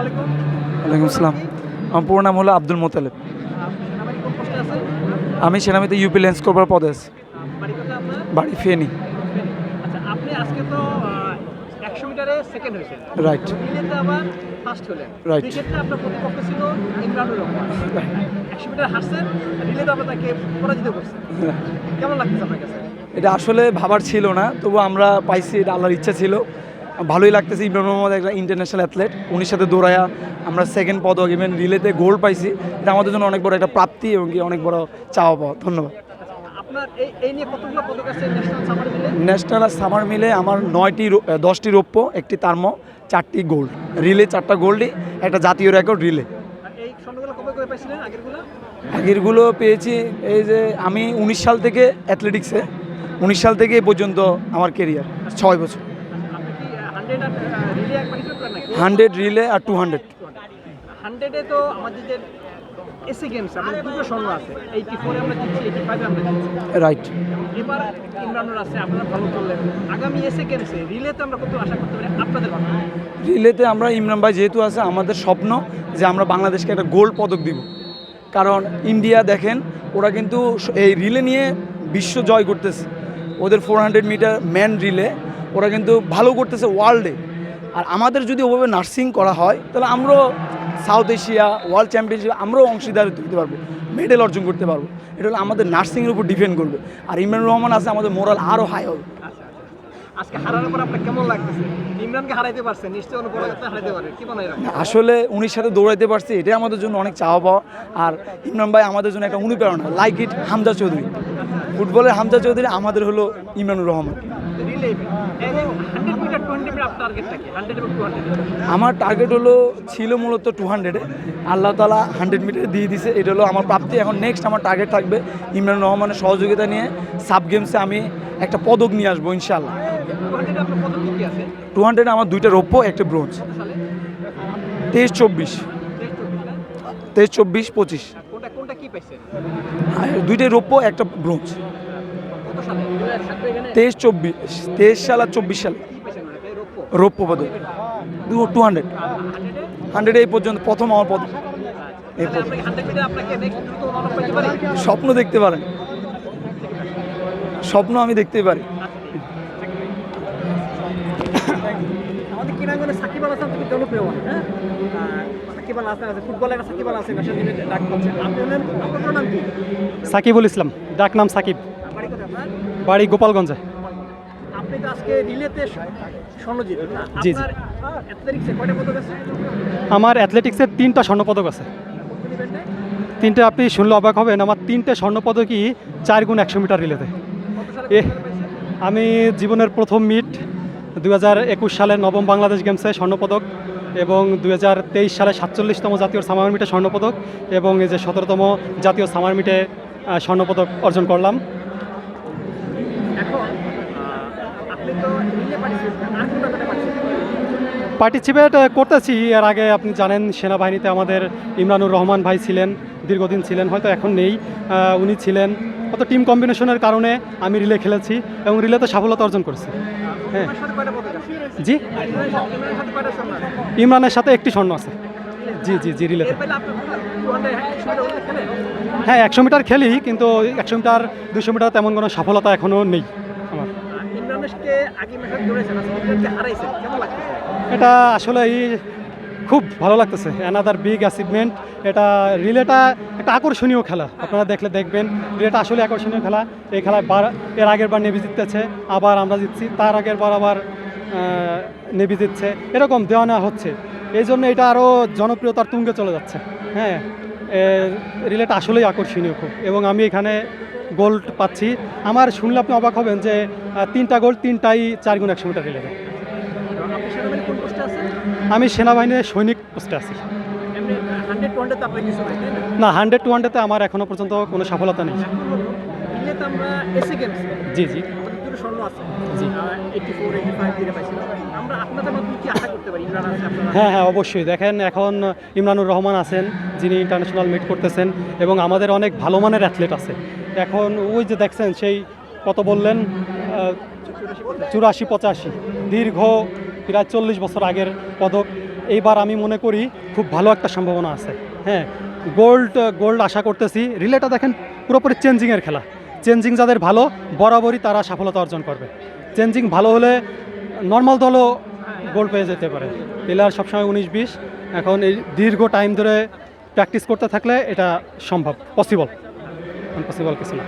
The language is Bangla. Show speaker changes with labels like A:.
A: আলাইকুম।
B: ওয়ালাইকুম আসসালাম আমার পুরো নাম হলো আব্দুল মোতালেব। আমি সেনাবাহিনীতে ইউপি লেন্স করবার পদে আছি।
A: বাড়ি
B: ফেনি।
A: আচ্ছা
B: রাইট এটা আসলে ভাবার ছিল না তবু আমরা পাইছি এটা আল্লাহর ইচ্ছা ছিল। ভালোই লাগতেছে। ইমরান মোহাম্মদ একটা ইন্টারন্যাশনাল অ্যাথলেট উনির সাথে দৌড়ায়া আমরা সেকেন্ড পদক ইভেন রিলেতে গোল্ড পাইছি। এটা আমাদের জন্য অনেক বড় একটা প্রাপ্তি এবং কি অনেক বড় চাওয়া পাওয়া। ধন্যবাদ।
A: ন্যাশনাল সামার মিলে
B: আর সামার মিলে আমার নয়টি দশটি রৌপ্য একটি তার্ম চারটি গোল্ড রিলে চারটা গোল্ডই একটা জাতীয় রেকর্ড রিলে
A: আগেরগুলো?
B: পেয়েছি এই যে আমি উনিশ সাল থেকে অ্যাথলেটিক্সে উনিশ সাল থেকে এ পর্যন্ত আমার কেরিয়ার ছয় বছর।
A: হান্ড্রেড রিলে
B: আর টু হান্ড্রেড
A: হান্ড্রেডে তো আমাদের যে এসি গেমস আমাদের দুটো স্বর্ণ আছে। এইটি ফোরে আমরা জিতছি এইটি ফাইভে আমরা জিতছি।
B: রাইট
A: এবার ইমরানুর আছে আপনারা ভালো করলেন। আগামী এসে গেমসে রিলেতে আমরা কত আশা করতে পারি? আপনাদের
B: রিলেতে আমরা ইমরান ভাই যেহেতু আছে আমাদের স্বপ্ন যে আমরা বাংলাদেশকে একটা গোল্ড পদক দিব। কারণ ইন্ডিয়া দেখেন ওরা কিন্তু এই রিলে নিয়ে বিশ্ব জয় করতেছে। ওদের four hundred metre man relay ওরা কিন্তু ভালো করতেছে ওয়ার্ল্ডে আর আমাদের যদি ওভাবে নার্সিং করা হয় তাহলে আমরাও সাউথ এশিয়া ওয়ার্ল্ড চ্যাম্পিয়নশিপ আমরাও অংশীদার হতে পারব মেডেল অর্জন করতে পারব। এটা হলো আমাদের নার্সিংয়ের উপর ডিপেন্ড করবে। আর ইমরান রহমান আছে আমাদের মোরাল আরও হাই হবে।
A: আচ্ছা আচ্ছা?
B: আসলে উনির সাথে দৌড়াইতে পারছি এটাই আমাদের জন্য অনেক চাওয়া পাওয়া। আর ইমরান ভাই আমাদের জন্য একটা অনুপ্রেরণা। Like it Hamza Chowdhury. ফুটবলের হামজা চৌধুরী আমাদের হলো ইমরানুর রহমান। আমার টার্গেট হলো ছিল মূলত টু হান্ড্রেডে আল্লাহ তালা হান্ড্রেড মিটারে দিয়ে দিছে এটা হলো আমার প্রাপ্তি। এখন নেক্সট আমার টার্গেট থাকবে ইমরান রহমানের সহযোগিতা নিয়ে সাব গেমসে আমি একটা পদক নিয়ে আসব ইনশাল্লাহ
A: টু হান্ড্রেড
B: আমার দুইটা রৌপ্য একটা ব্রোঞ্জ তেইশ চব্বিশ।
A: তেইশ চব্বিশ
B: পঁচিশ।
A: আর
B: দুইটাই রৌপ্য একটা ব্রোঞ্জ তেইশ চব্বিশ তেইশ সাল আর চব্বিশ সাল।
A: রৌপ্য
B: পদক। টু হান্ড্রেড
A: হান্ড্রেড
B: এই পর্যন্ত প্রথম আমার পদক এই পদক স্বপ্ন দেখতে পারেন। স্বপ্ন আমি দেখতে পারি।
A: হ্যাঁ?
C: সাকিবুল ইসলাম। ডাক নাম সাকিব।
A: বাড়ি
C: গোপালগঞ্জে।
A: আপনি তো আজকে রিলেতে স্বর্ণ
C: জি, জি।
A: আপনার অ্যাথলেটিক্সে পদক আছে?
C: আমার অ্যাথলেটিক্সের তিনটা স্বর্ণপদক আছে। তিনটে আপনি শুনলে অবাক হবেন আমার তিনটে স্বর্ণপদকই চার গুণ একশো মিটার রিলেতে। এ? আমি জীবনের প্রথম মিট দু হাজার একুশ সালের নবম বাংলাদেশ গেমসে স্বর্ণপদক এবং দু হাজার তেইশ সালে সাতচল্লিশতম জাতীয় সামার মিটে স্বর্ণপদক এবং এই যে সতেরোতম জাতীয় সামার মিটে স্বর্ণপদক অর্জন করলাম
A: এখন আহ, আপনি তো রিলে পার্টিসিপেট
C: করতেছি। এর আগে আপনি জানেন সেনাবাহিনীতে আমাদের ইমরানুর রহমান ভাই ছিলেন দীর্ঘদিন ছিলেন হয়তো এখন নেই। উনি ছিলেন। হয়তো টিম কম্বিনেশনের কারণে আমি রিলে খেলেছি এবং রিলেতে সাফল্যতা অর্জন করেছি। হ্যাঁ। জি?
A: ইমরানের সাথে-
C: একটি স্বর্ণ আছে। জি জি জি রিলেতে হ্যাঁ একশো মিটার খেলি কিন্তু একশো মিটার দুশো মিটার তেমন কোনো সফলতা এখনও নেই।
A: আজকে হারাইছেন কেমন লাগতেছে?
C: এটা আসলে খুব ভালো লাগতেছে। অ্যানাদার বিগ অ্যাচিভমেন্ট এটা রিলেটা একটা আকর্ষণীয় খেলা। আপনারা দেখলে দেখবেন রিলেটা আসলে আকর্ষণীয় খেলা। এই খেলায় বার, এর আগের বার নেভি জিততেছে, আবার আমরা জিতছি। তার আগের বার আবার নেভি জিতছে। এরকম দেওয়া নেওয়া হচ্ছে। এই জন্য এটা আরও জনপ্রিয়তার তুঙ্গে চলে যাচ্ছে। হ্যাঁ রিলেটা আসলেই আকর্ষণীয় খুব। এবং আমি এখানে গোল্ড পাচ্ছি। আমার শুনলে আপনি অবাক হবেন যে তিনটা গোল তিনটাই চার গুণ একশো মিটার
A: আছেন
C: আমি সেনাবাহিনীর সৈনিক পোস্টে আছি।
A: না?
C: হান্ড্রেড টু হান্ড্রেডে আমার এখনও পর্যন্ত কোনো সফলতা নেই। জি জি। জি। হ্যাঁ হ্যাঁ অবশ্যই। দেখেন, এখন ইমরানুর রহমান আছেন, যিনি ইন্টারন্যাশনাল মিট করতেছেন, এবং আমাদের অনেক ভালো মানের অ্যাথলেট আছে। এখন ওই যে দেখছেন, সেই কত বললেন? চুরাশি, পঁচাশি। দীর্ঘ প্রায় চল্লিশ বছর আগের পদক। এইবার আমি মনে করি, খুব ভালো একটা সম্ভাবনা আছে। হ্যাঁ গোল্ড গোল্ড আশা করতেছি। রিলেটা দেখেন, পুরোপুরি চেঞ্জিংয়ের খেলা। চেঞ্জিং যাদের ভালো, বরাবরই তারা সফলতা অর্জন করবে। চেঞ্জিং ভালো হলে নর্মাল দলও গোল পেয়ে যেতে পারে। প্লেয়ার সবসময় উনিশ বিশ। এখন এই দীর্ঘ টাইম ধরে প্র্যাকটিস করতে থাকলে এটা সম্ভব পসিবল পসিবল কিছু না।